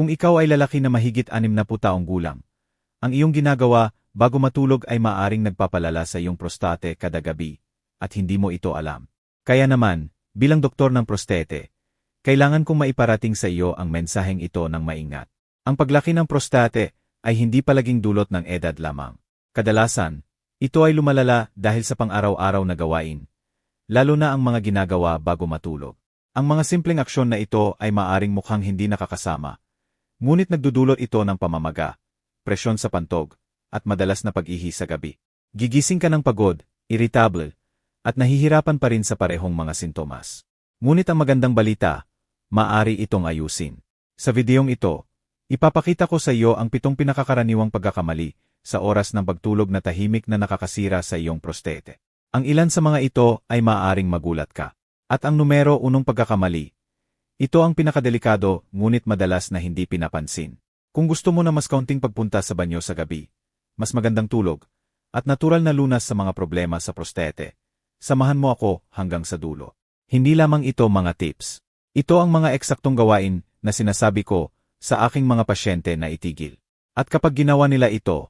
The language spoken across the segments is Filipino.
Kung ikaw ay lalaki na mahigit anim na taong gulang, ang iyong ginagawa bago matulog ay maaring nagpapalala sa iyong prostate kada gabi, at hindi mo ito alam. Kaya naman, bilang doktor ng prostate, kailangan kong maiparating sa iyo ang mensaheng ito ng maingat. Ang paglaki ng prostate ay hindi palaging dulot ng edad lamang. Kadalasan, ito ay lumalala dahil sa pang-araw-araw na gawain, lalo na ang mga ginagawa bago matulog. Ang mga simpleng aksyon na ito ay maaring mukhang hindi nakakasama, Ngunit nagdudulot ito ng pamamaga, presyon sa pantog, at madalas na pag-ihi sa gabi. Gigising ka ng pagod, irritable, at nahihirapan pa rin sa parehong mga sintomas. Ngunit ang magandang balita, maari itong ayusin. Sa videong ito, ipapakita ko sa iyo ang pitong pinakakaraniwang pagkakamali sa oras ng pagtulog na tahimik na nakakasira sa iyong prostate. Ang ilan sa mga ito ay maaaring magulat ka. At ang numero unong pagkakamali ito ang pinakadelikado, ngunit madalas na hindi pinapansin. Kung gusto mo na mas kaunting pagpunta sa banyo sa gabi, mas magandang tulog, at natural na lunas sa mga problema sa prostate, samahan mo ako hanggang sa dulo. Hindi lamang ito mga tips. Ito ang mga eksaktong gawain na sinasabi ko sa aking mga pasyente na itigil. At kapag ginawa nila ito,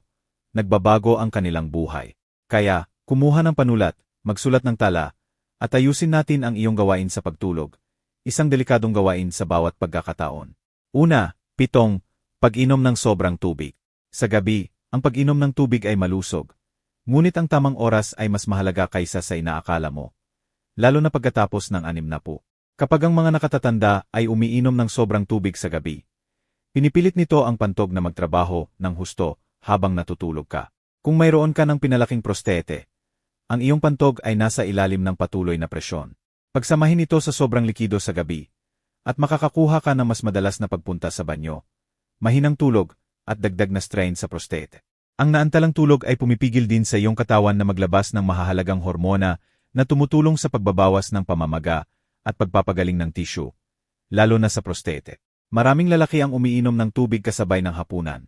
nagbabago ang kanilang buhay. Kaya, kumuha ng panulat, magsulat ng tala, at ayusin natin ang iyong gawain sa pagtulog isang delikadong gawain sa bawat pagkakataon. Una, pitong, pag-inom ng sobrang tubig. Sa gabi, ang pag-inom ng tubig ay malusog. Ngunit ang tamang oras ay mas mahalaga kaysa sa inaakala mo. Lalo na pagkatapos ng anim na po. Kapag ang mga nakatatanda ay umiinom ng sobrang tubig sa gabi, pinipilit nito ang pantog na magtrabaho ng husto habang natutulog ka. Kung mayroon ka ng pinalaking prostete, ang iyong pantog ay nasa ilalim ng patuloy na presyon. Pagsamahin ito sa sobrang likido sa gabi, at makakakuha ka ng mas madalas na pagpunta sa banyo, mahinang tulog, at dagdag na strain sa prostate. Ang naantalang tulog ay pumipigil din sa iyong katawan na maglabas ng mahahalagang hormona na tumutulong sa pagbabawas ng pamamaga at pagpapagaling ng tissue, lalo na sa prostate. Maraming lalaki ang umiinom ng tubig kasabay ng hapunan.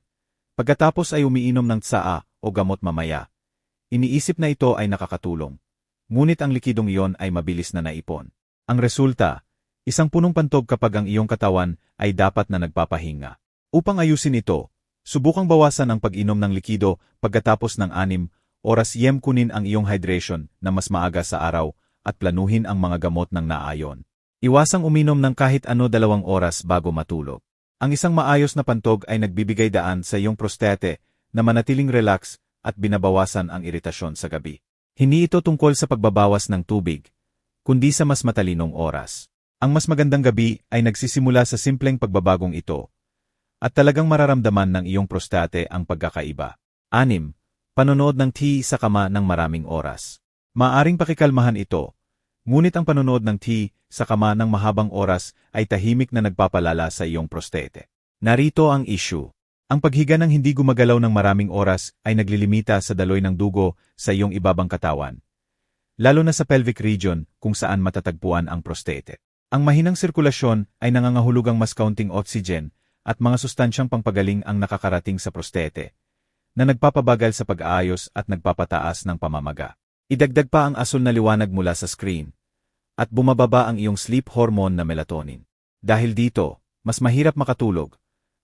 Pagkatapos ay umiinom ng tsaa o gamot mamaya. Iniisip na ito ay nakakatulong. Ngunit ang likidong iyon ay mabilis na naipon. Ang resulta, isang punong pantog kapag ang iyong katawan ay dapat na nagpapahinga. Upang ayusin ito, subukang bawasan ang pag-inom ng likido pagkatapos ng anim oras yem kunin ang iyong hydration na mas maaga sa araw at planuhin ang mga gamot ng naayon. Iwasang uminom ng kahit ano dalawang oras bago matulog. Ang isang maayos na pantog ay nagbibigay daan sa iyong prostate na manatiling relax at binabawasan ang iritasyon sa gabi. Hindi ito tungkol sa pagbabawas ng tubig, kundi sa mas matalinong oras. Ang mas magandang gabi ay nagsisimula sa simpleng pagbabagong ito, at talagang mararamdaman ng iyong prostate ang pagkakaiba. Anim, panonood ng tea sa kama ng maraming oras. Maaring pakikalmahan ito, ngunit ang panonood ng tea sa kama ng mahabang oras ay tahimik na nagpapalala sa iyong prostate. Narito ang issue. Ang paghiga ng hindi gumagalaw ng maraming oras ay naglilimita sa daloy ng dugo sa iyong ibabang katawan. Lalo na sa pelvic region kung saan matatagpuan ang prostate. Ang mahinang sirkulasyon ay nangangahulugang mas kaunting oxygen at mga sustansyang pangpagaling ang nakakarating sa prostate, na nagpapabagal sa pag-aayos at nagpapataas ng pamamaga. Idagdag pa ang asul na liwanag mula sa screen, at bumababa ang iyong sleep hormone na melatonin. Dahil dito, mas mahirap makatulog,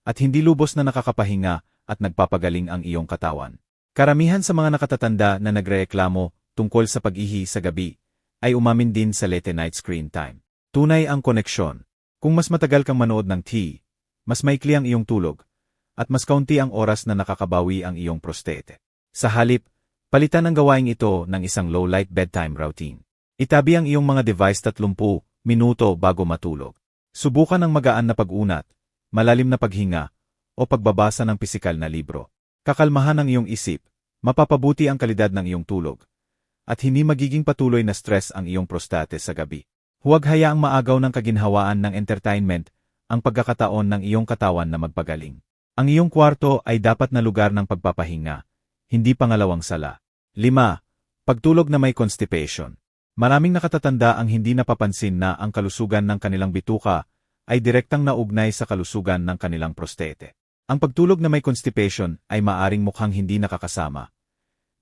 at hindi lubos na nakakapahinga at nagpapagaling ang iyong katawan. Karamihan sa mga nakatatanda na nagrereklamo tungkol sa pag-ihi sa gabi ay umamin din sa late night screen time. Tunay ang koneksyon. Kung mas matagal kang manood ng TV, mas maikli ang iyong tulog, at mas kaunti ang oras na nakakabawi ang iyong prostate. Sa halip, palitan ang gawain ito ng isang low-light bedtime routine. Itabi ang iyong mga device 30 minuto bago matulog. Subukan ang magaan na pag-unat, malalim na paghinga, o pagbabasa ng pisikal na libro. Kakalmahan ang iyong isip, mapapabuti ang kalidad ng iyong tulog, at hindi magiging patuloy na stress ang iyong prostate sa gabi. Huwag hayaang maagaw ng kaginhawaan ng entertainment ang pagkakataon ng iyong katawan na magpagaling. Ang iyong kwarto ay dapat na lugar ng pagpapahinga, hindi pangalawang sala. 5. Pagtulog na may constipation. Maraming nakatatanda ang hindi napapansin na ang kalusugan ng kanilang bituka ay direktang naugnay sa kalusugan ng kanilang prostate. Ang pagtulog na may constipation ay maaring mukhang hindi nakakasama.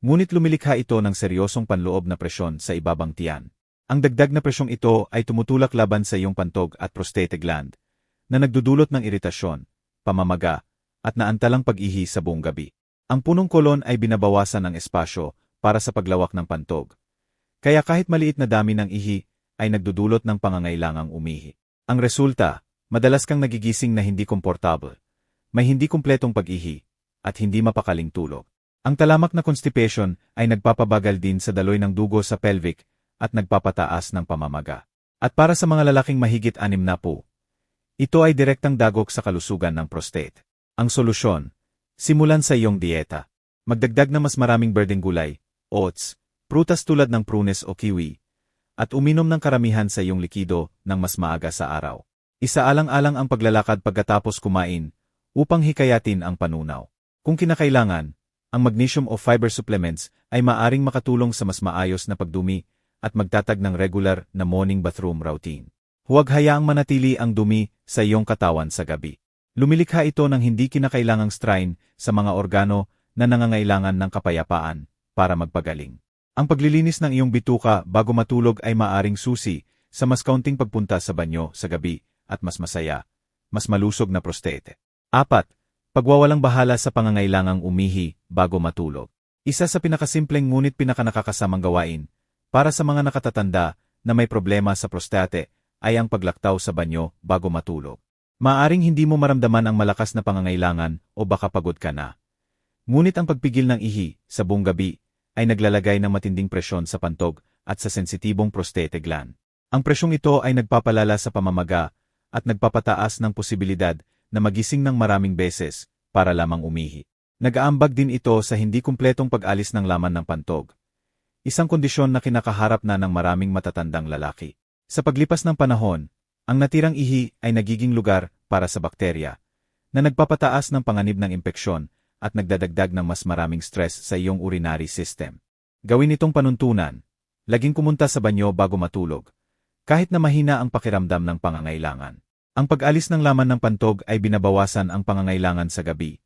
Ngunit lumilikha ito ng seryosong panloob na presyon sa ibabang tiyan. Ang dagdag na presyong ito ay tumutulak laban sa iyong pantog at prostate gland, na nagdudulot ng iritasyon, pamamaga, at naantalang pag-ihi sa buong gabi. Ang punong kolon ay binabawasan ng espasyo para sa paglawak ng pantog. Kaya kahit maliit na dami ng ihi, ay nagdudulot ng pangangailangang umihi. Ang resulta, madalas kang nagigising na hindi komportable, may hindi kumpletong pag-ihi, at hindi mapakaling tulog. Ang talamak na constipation ay nagpapabagal din sa daloy ng dugo sa pelvic at nagpapataas ng pamamaga. At para sa mga lalaking mahigit anim na po, ito ay direktang dagok sa kalusugan ng prostate. Ang solusyon, simulan sa iyong dieta. Magdagdag na mas maraming berdeng gulay, oats, prutas tulad ng prunes o kiwi, at uminom ng karamihan sa iyong likido ng mas maaga sa araw. Isaalang-alang ang paglalakad pagkatapos kumain upang hikayatin ang panunaw. Kung kinakailangan, ang magnesium o fiber supplements ay maaring makatulong sa mas maayos na pagdumi at magtatag ng regular na morning bathroom routine. Huwag hayaang manatili ang dumi sa iyong katawan sa gabi. Lumilikha ito ng hindi kinakailangang strain sa mga organo na nangangailangan ng kapayapaan para magpagaling. Ang paglilinis ng iyong bituka bago matulog ay maaring susi sa mas kaunting pagpunta sa banyo sa gabi at mas masaya, mas malusog na prostate. 4. Pagwawalang bahala sa pangangailangang umihi bago matulog. Isa sa pinakasimpleng ngunit pinakanakakasamang gawain para sa mga nakatatanda na may problema sa prostate ay ang paglaktaw sa banyo bago matulog. Maaring hindi mo maramdaman ang malakas na pangangailangan o baka pagod ka na. Ngunit ang pagpigil ng ihi sa buong gabi ay naglalagay ng matinding presyon sa pantog at sa sensitibong prostate gland. Ang presyong ito ay nagpapalala sa pamamaga at nagpapataas ng posibilidad na magising ng maraming beses para lamang umihi. Nag-aambag din ito sa hindi kumpletong pag-alis ng laman ng pantog isang kondisyon na kinakaharap na ng maraming matatandang lalaki. Sa paglipas ng panahon, ang natirang ihi ay nagiging lugar para sa bakterya, na nagpapataas ng panganib ng impeksyon at nagdadagdag ng mas maraming stress sa iyong urinary system. Gawin itong panuntunan, laging kumunta sa banyo bago matulog, kahit na mahina ang pakiramdam ng pangangailangan. Ang pag-alis ng laman ng pantog ay binabawasan ang pangangailangan sa gabi,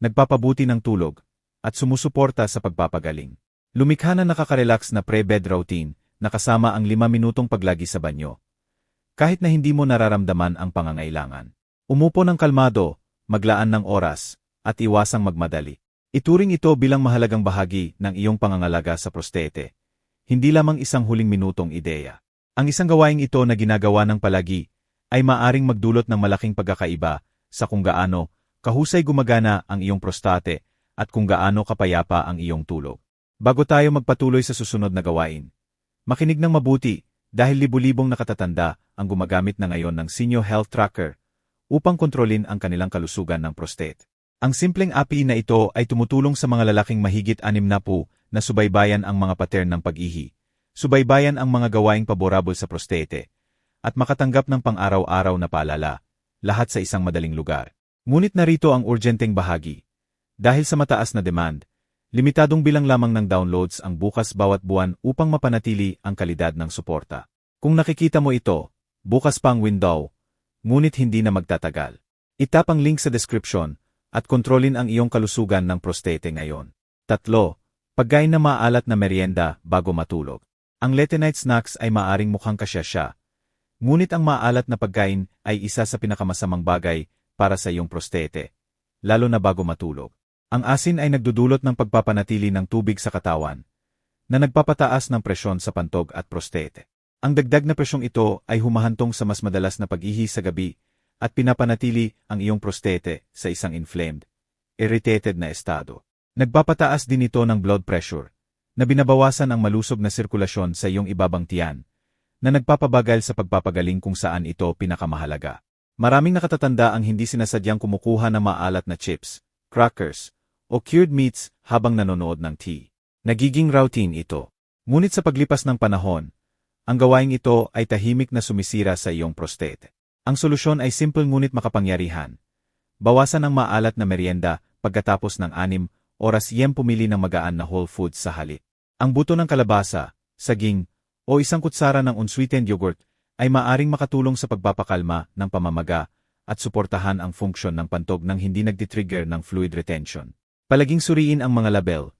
nagpapabuti ng tulog, at sumusuporta sa pagpapagaling. Lumikha na nakaka-relax na pre-bed routine na kasama ang 5 minutong paglagi sa banyo. Kahit na hindi mo nararamdaman ang pangangailangan. Umupo ng kalmado, maglaan ng oras, at iwasang magmadali. Ituring ito bilang mahalagang bahagi ng iyong pangangalaga sa prostate. Hindi lamang isang huling minutong ideya. Ang isang gawaing ito na ginagawa ng palagi ay maaring magdulot ng malaking pagkakaiba sa kung gaano kahusay gumagana ang iyong prostate at kung gaano kapayapa ang iyong tulog. Bago tayo magpatuloy sa susunod na gawain, makinig ng mabuti dahil libu-libong nakatatanda ang gumagamit na ngayon ng Senior Health Tracker upang kontrolin ang kanilang kalusugan ng prostate. Ang simpleng API na ito ay tumutulong sa mga lalaking mahigit anim na po na subaybayan ang mga pattern ng pag-ihi, subaybayan ang mga gawaing paborable sa prostate, at makatanggap ng pang-araw-araw na paalala, lahat sa isang madaling lugar. Ngunit narito ang urgenteng bahagi. Dahil sa mataas na demand, Limitadong bilang lamang ng downloads ang bukas bawat buwan upang mapanatili ang kalidad ng suporta. Kung nakikita mo ito, bukas pa ang window, ngunit hindi na magtatagal. Itap ang link sa description at kontrolin ang iyong kalusugan ng prostate ngayon. Tatlo, pagkain na maalat na merienda bago matulog. Ang late night snacks ay maaring mukhang kasya siya, ngunit ang maalat na pagkain ay isa sa pinakamasamang bagay para sa iyong prostate, lalo na bago matulog. Ang asin ay nagdudulot ng pagpapanatili ng tubig sa katawan, na nagpapataas ng presyon sa pantog at prostate. Ang dagdag na presyong ito ay humahantong sa mas madalas na pag-ihi sa gabi at pinapanatili ang iyong prostate sa isang inflamed, irritated na estado. Nagpapataas din ito ng blood pressure, na binabawasan ang malusog na sirkulasyon sa iyong ibabang tiyan, na nagpapabagal sa pagpapagaling kung saan ito pinakamahalaga. Maraming nakatatanda ang hindi sinasadyang kumukuha ng maalat na chips, crackers, o cured meats habang nanonood ng tea. Nagiging routine ito. Ngunit sa paglipas ng panahon, ang gawaing ito ay tahimik na sumisira sa iyong prostate. Ang solusyon ay simple ngunit makapangyarihan. Bawasan ang maalat na merienda pagkatapos ng anim oras iyem pumili ng magaan na whole foods sa halip. Ang buto ng kalabasa, saging, o isang kutsara ng unsweetened yogurt ay maaring makatulong sa pagpapakalma ng pamamaga at suportahan ang funksyon ng pantog nang hindi nagtitrigger ng fluid retention. Palaging suriin ang mga label.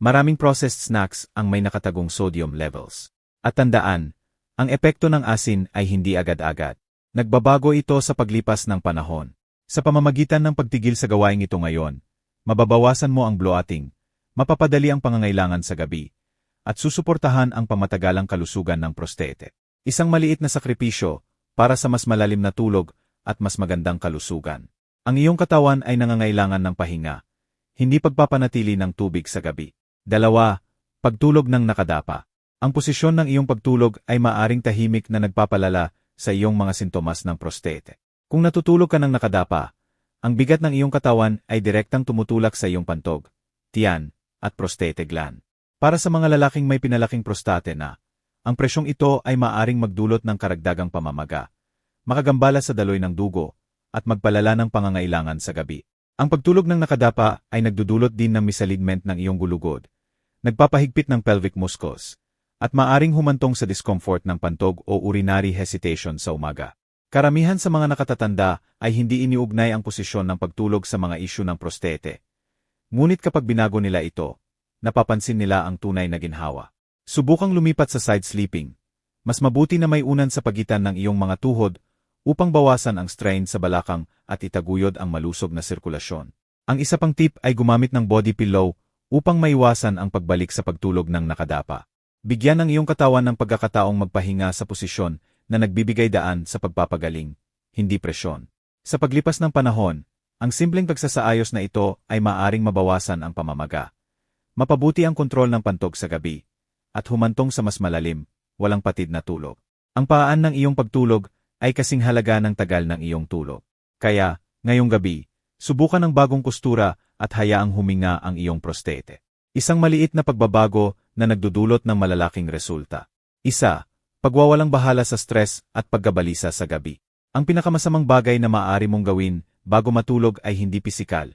Maraming processed snacks ang may nakatagong sodium levels. At tandaan, ang epekto ng asin ay hindi agad-agad. Nagbabago ito sa paglipas ng panahon. Sa pamamagitan ng pagtigil sa gawaing ito ngayon, mababawasan mo ang bloating, mapapadali ang pangangailangan sa gabi, at susuportahan ang pamatagalang kalusugan ng prostate. Isang maliit na sakripisyo para sa mas malalim na tulog at mas magandang kalusugan. Ang iyong katawan ay nangangailangan ng pahinga, hindi pagpapanatili ng tubig sa gabi. Dalawa, pagtulog ng nakadapa. Ang posisyon ng iyong pagtulog ay maaring tahimik na nagpapalala sa iyong mga sintomas ng prostate. Kung natutulog ka ng nakadapa, ang bigat ng iyong katawan ay direktang tumutulak sa iyong pantog, tiyan, at prostate gland. Para sa mga lalaking may pinalaking prostate na, ang presyong ito ay maaring magdulot ng karagdagang pamamaga, makagambala sa daloy ng dugo, at magpalala ng pangangailangan sa gabi. Ang pagtulog ng nakadapa ay nagdudulot din ng misaligment ng iyong gulugod, nagpapahigpit ng pelvic muscles, at maaring humantong sa discomfort ng pantog o urinary hesitation sa umaga. Karamihan sa mga nakatatanda ay hindi iniugnay ang posisyon ng pagtulog sa mga isyu ng prostate. Ngunit kapag binago nila ito, napapansin nila ang tunay na ginhawa. Subukang lumipat sa side sleeping. Mas mabuti na may unan sa pagitan ng iyong mga tuhod upang bawasan ang strain sa balakang at itaguyod ang malusog na sirkulasyon. Ang isa pang tip ay gumamit ng body pillow upang maiwasan ang pagbalik sa pagtulog ng nakadapa. Bigyan ng iyong katawan ng pagkakataong magpahinga sa posisyon na nagbibigay daan sa pagpapagaling, hindi presyon. Sa paglipas ng panahon, ang simpleng pagsasaayos na ito ay maaring mabawasan ang pamamaga. Mapabuti ang kontrol ng pantog sa gabi, at humantong sa mas malalim, walang patid na tulog. Ang paan ng iyong pagtulog ay kasing halaga ng tagal ng iyong tulog. Kaya, ngayong gabi, subukan ng bagong kustura at hayaang huminga ang iyong prostate. Isang maliit na pagbabago na nagdudulot ng malalaking resulta. Isa, pagwawalang bahala sa stress at paggabalisa sa gabi. Ang pinakamasamang bagay na maaari mong gawin bago matulog ay hindi pisikal.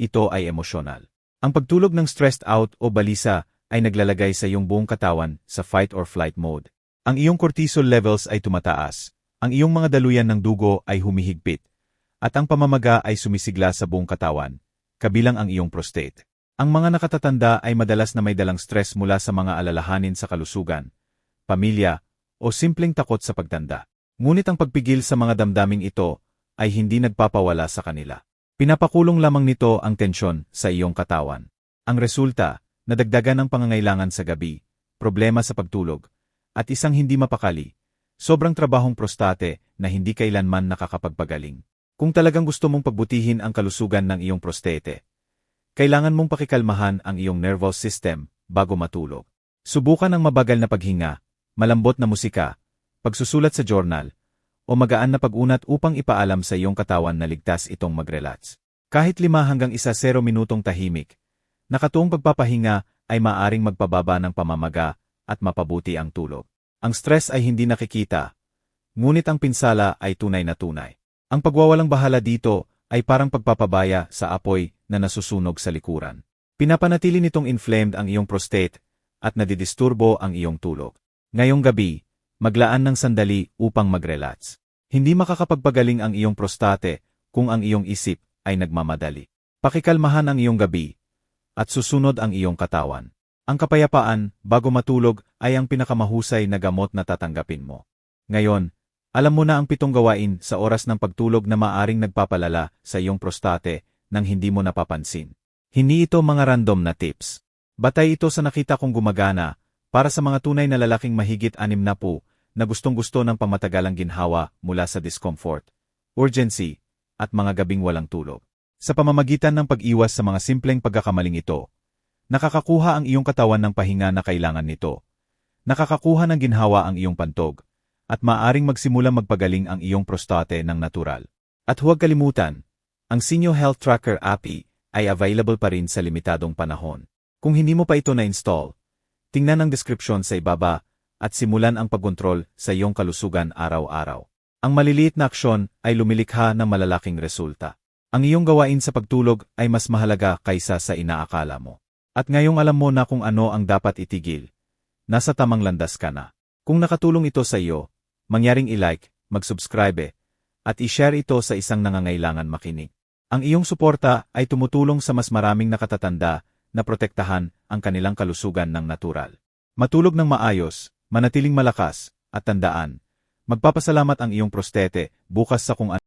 Ito ay emosyonal. Ang pagtulog ng stressed out o balisa ay naglalagay sa iyong buong katawan sa fight or flight mode. Ang iyong cortisol levels ay tumataas, ang iyong mga daluyan ng dugo ay humihigpit, at ang pamamaga ay sumisigla sa buong katawan, kabilang ang iyong prostate. Ang mga nakatatanda ay madalas na may dalang stress mula sa mga alalahanin sa kalusugan, pamilya, o simpleng takot sa pagtanda. Ngunit ang pagpigil sa mga damdaming ito ay hindi nagpapawala sa kanila. Pinapakulong lamang nito ang tensyon sa iyong katawan. Ang resulta, nadagdagan ng pangangailangan sa gabi, problema sa pagtulog, at isang hindi mapakali, sobrang trabahong prostate na hindi kailanman nakakapagpagaling. Kung talagang gusto mong pagbutihin ang kalusugan ng iyong prostate, kailangan mong pakikalmahan ang iyong nervous system bago matulog. Subukan ang mabagal na paghinga, malambot na musika, pagsusulat sa journal, o magaan na pag-unat upang ipaalam sa iyong katawan na ligtas itong mag-relax. Kahit lima hanggang isa zero minutong tahimik, nakatuong pagpapahinga ay maaring magpababa ng pamamaga at mapabuti ang tulog. Ang stress ay hindi nakikita, ngunit ang pinsala ay tunay na tunay. Ang pagwawalang bahala dito ay parang pagpapabaya sa apoy na nasusunog sa likuran. Pinapanatili nitong inflamed ang iyong prostate at nadidisturbo ang iyong tulog. Ngayong gabi, maglaan ng sandali upang mag-relax. Hindi makakapagpagaling ang iyong prostate kung ang iyong isip ay nagmamadali. Pakikalmahan ang iyong gabi at susunod ang iyong katawan. Ang kapayapaan bago matulog ay ang pinakamahusay na gamot na tatanggapin mo. Ngayon, alam mo na ang pitong gawain sa oras ng pagtulog na maaring nagpapalala sa iyong prostate nang hindi mo napapansin. Hindi ito mga random na tips. Batay ito sa nakita kong gumagana para sa mga tunay na lalaking mahigit anim na po na gustong-gusto ng pamatagalang ginhawa mula sa discomfort, urgency, at mga gabing walang tulog. Sa pamamagitan ng pag-iwas sa mga simpleng pagkakamaling ito, nakakakuha ang iyong katawan ng pahinga na kailangan nito, nakakakuha ng ginhawa ang iyong pantog, at maaring magsimula magpagaling ang iyong prostate ng natural. At huwag kalimutan, ang Sinyo Health Tracker API ay available pa rin sa limitadong panahon. Kung hindi mo pa ito na-install, Tingnan ang deskripsyon sa ibaba at simulan ang pagkontrol sa iyong kalusugan araw-araw. Ang maliliit na aksyon ay lumilikha ng malalaking resulta. Ang iyong gawain sa pagtulog ay mas mahalaga kaysa sa inaakala mo. At ngayong alam mo na kung ano ang dapat itigil, nasa tamang landas ka na. Kung nakatulong ito sa iyo, mangyaring i-like, mag-subscribe, at i-share ito sa isang nangangailangan makinig. Ang iyong suporta ay tumutulong sa mas maraming nakatatanda na protektahan ang kanilang kalusugan ng natural. Matulog ng maayos, manatiling malakas, at tandaan, magpapasalamat ang iyong prostete bukas sa kung ano